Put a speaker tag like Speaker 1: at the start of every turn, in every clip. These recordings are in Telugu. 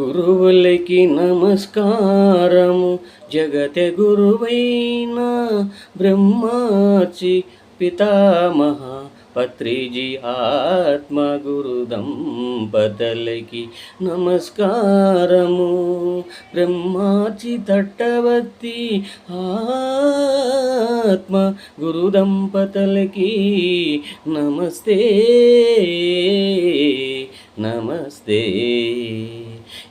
Speaker 1: గురువులకి నమస్కారము. జగత గురువైన బ్రహ్మాచి పితామహ. పత్రిజీ ఆత్మ గురు దంపతలకి నమస్కారము. బ్రహ్మాచి తట్టవత్తి ఆత్మ గురు దంపతలకి నమస్తే. నమస్తే.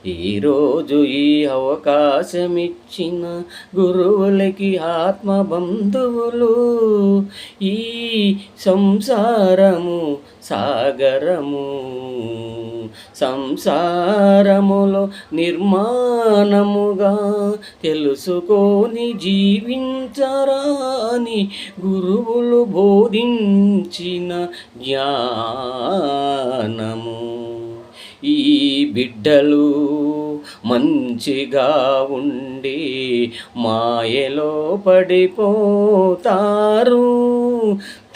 Speaker 1: ఈరోజు ఈ అవకాశం ఇచ్చిన గురువులకి ఆత్మ బంధువులు ఈ సంసారము సాగరము. సంసారములో నిర్మాణముగా తెలుసుకొని జీవించరాని గురువులు బోధించిన జ్ఞానము. ఈ బిడ్డలు మంచిగా ఉండి మాయలో పడిపోతారు.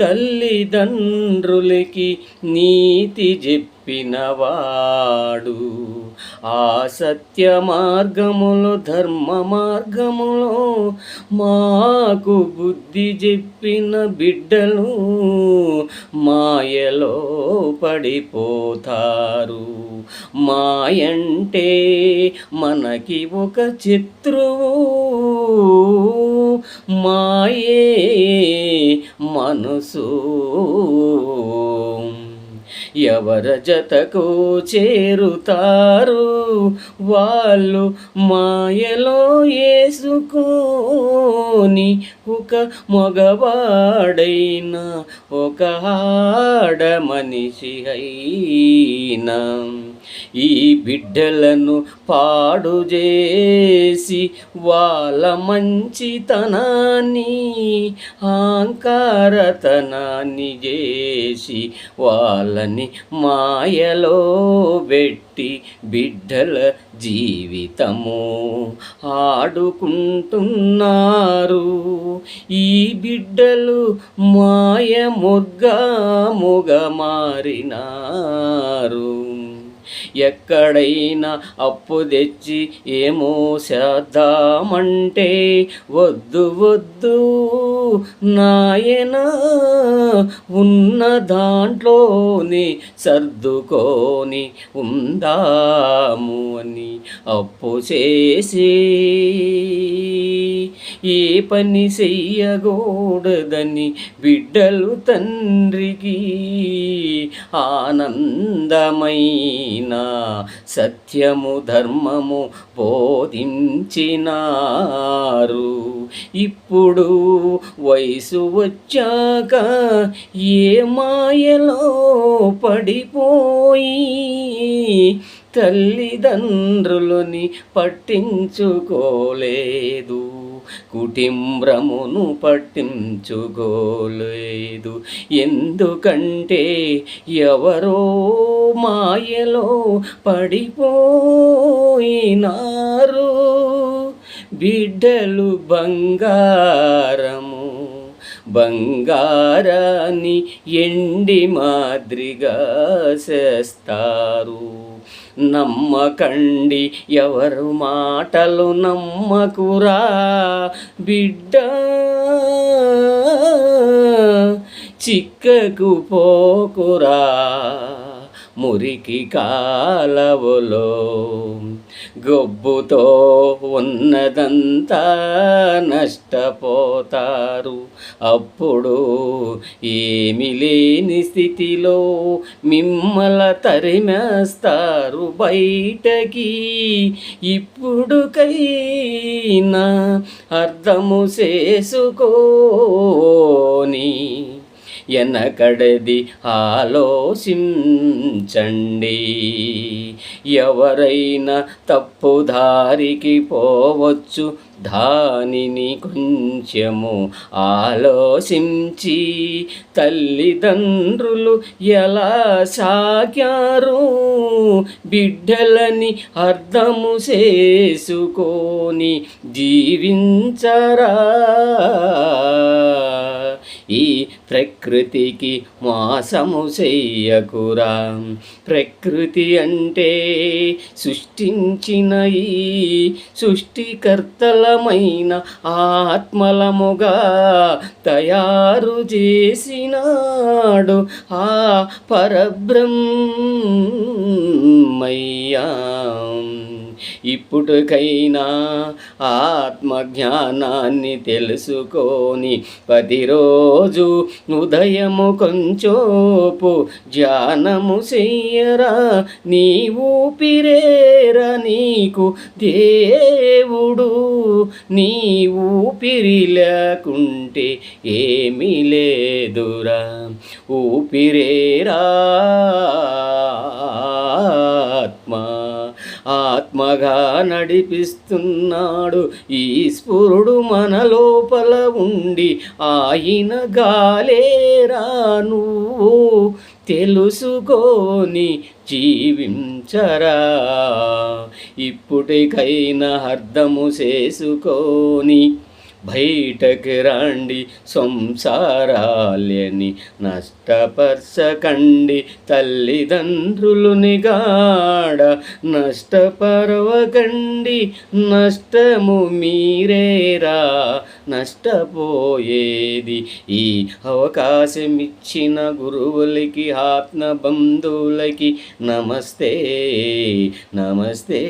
Speaker 1: తల్లిదండ్రులకి నీతి చెప్పినవాడు. ఆ సత్య మార్గములో ధర్మ మార్గములో మాకు బుద్ధి చెప్పిన బిడ్డలు మాయలో పడిపోతారు. మాయంటే మనకి ఒక శత్రువు. మాయే మనసు. ఎవర జతకు చేరుతారు? వాళ్ళు మాయలో వేసుకొని ఒక మగవాడైనా ఒక ఆడ మనిషి అయినా ఈ బిడ్డలను పాడు చేసి వాళ్ళ మంచితనాన్ని అహంకారతనాన్ని చేసి వాళ్ళ వాళ్ళని మాయలో పెట్టి బిడ్డల జీవితము ఆడుకుంటున్నారు. ఈ బిడ్డలు మాయ ముగ్గ మారినారు. ఎక్కడైనా అప్పు తెచ్చి ఏమో చేద్దామంటే వద్దు వద్దు. నాయనా ఉన్న దాంట్లోని సర్దుకొని ఉందాము అని అప్పు చేసి. ఏ పని చెయ్యకూడదని బిడ్డలు తండ్రికి ఆనందమైన సత్యము ధర్మము బోధించినారు. ఇప్పుడు వయసు వచ్చాక ఏ మాయలో పడిపోయి తల్లిదండ్రులని పట్టించుకోలేదు. కుటుంబ్రమును పట్టించుకోలేదు ఎందుకంటే ఎవరో మాయలో పడిపోయినారు. బిడ్డలు బంగారము బంగారాన్ని ఎండి మాదిరిగా చేస్తారు. నమ్మకండి ఎవరు మాటలు నమ్మకురా బిడ్డ. చిక్కకు పోకురా. మురికి కాలవులో గొబ్బుతో ఉన్నదంతా నష్టపోతారు. అప్పుడు ఏమి లేని స్థితిలో మిమ్మల తరిమేస్తారు బయటకి. ఇప్పుడుకైనా అర్థము చేసుకోని ఎనకడది ఆలోచించండి. ఎవరైనా తప్పుదారికి పోవచ్చు దానిని కొంచెము ఆలోచించి తల్లిదండ్రులు ఎలా సాగారు? బిడ్డలని అర్థము చేసుకొని జీవించరా? ఈ ప్రకృతికి మోసము చెయ్యకురా. ప్రకృతి అంటే సృష్టించిన ఈ సృష్టికర్తలమైన ఆత్మలముగా తయారు చేసినాడు ఆ పరబ్రహ్మయ్యా. ఇప్పుటికైనా ఆత్మజ్ఞానాన్ని తెలుసుకొని ప్రతిరోజు ఉదయము కొంచోపు ధ్యానము చెయ్యరా. నీ ఊపిరేరా నీకు దేవుడు. నీ ఊపిరి లేకుంటే ఏమీ లేదురా. ఊపిరేరా మగా నడిపిస్తున్నాడు. ఈశ్వరుడు మన లోపల ఉండి ఆయన గాలేరా నువ్వు. తెలుసుకొని జీవించరా. ఇప్పటికైనా అర్థము చేసుకొని బయటకి రండి సంసారాల్యని నష్టపరచకండి తల్లిదండ్రులుని నిగాడ నష్టపరవకండి నష్టము మీరేరా నష్టపోయేది. ఈ అవకాశం ఇచ్చిన గురువులకి ఆత్మ బంధువులకి నమస్తే నమస్తే.